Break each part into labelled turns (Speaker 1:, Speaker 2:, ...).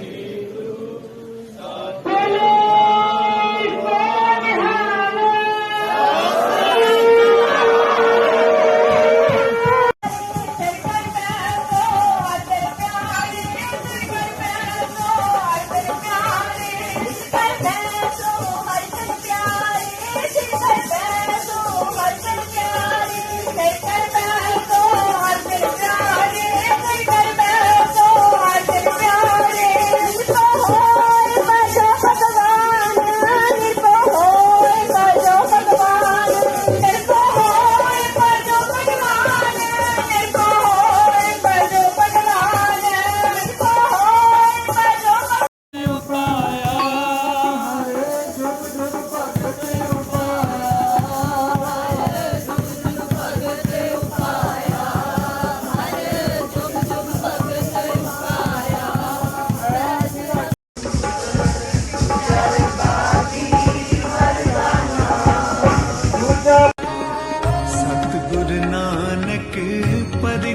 Speaker 1: Amen.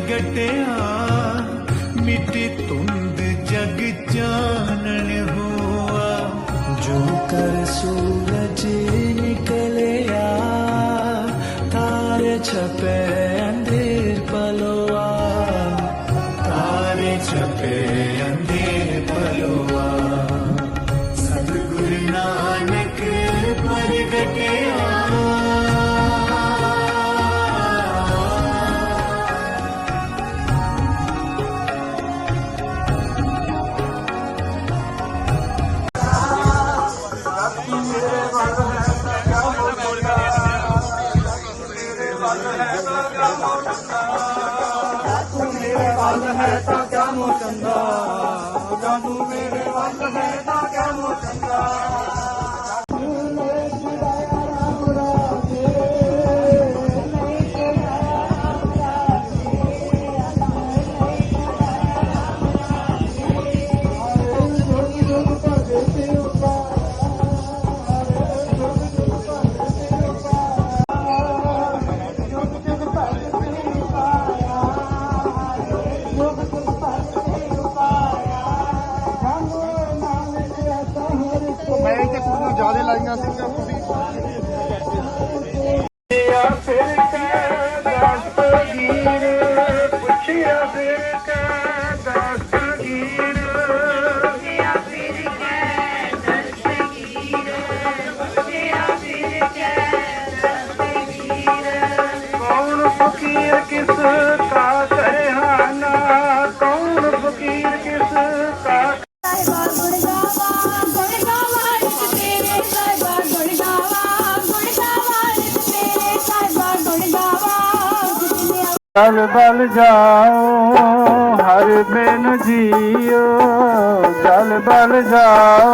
Speaker 1: ਪ੍ਰਗਟਿਆ ਮਿੱਟੀ ਧੁੰਦ ਜਗ ਚਾਨਣ ਹੋਆ ਜੋ ਕਰ ਸੂਰਜ ਨਿਕਲਿਆ ਤਾਰੇ ਛਪੇ ਅੰਧੇਰ ਪਲੋਆ ਤਾਰੇ ਛਪੇ ਅੰਧੇਰ ਪਲੋਆ ਹੈ ਤਾਂ ਕਿਆ
Speaker 2: ਨੋਚਾ ਜਾਣੂ ਮੇਰੇ ਵੱਲ ਹੈ ਤਾਂ ਕਿਆ ਮੋਚ ਮੈਂ ਲਾਈਆਂ ਸੀਗੀਆਂ ਤੁਸੀਂ
Speaker 3: ਪੁੱਛਿਆ ਫਿਰ ਕੇ ਦਸਤਗੀਰ ਪੁੱਛਿਆ ਫਿਰ ਕੇ ਦਸਤਗੀਰ ਪੁੱਛਿਆ ਫਿਰ ਕੇ ਦਸਤਗੀਰ ਪੁੱਛਿਆ ਫਿਰ ਕੇ ਦਸਤਗੀਰ ਕੌਣ ਫਕੀਰ ਕਿਸ ਬਲ ਬਲ ਜਾਓ ਹਰ ਬਿਨ ਜੀਓ। ਜਲ ਬਲ ਜਾਓ।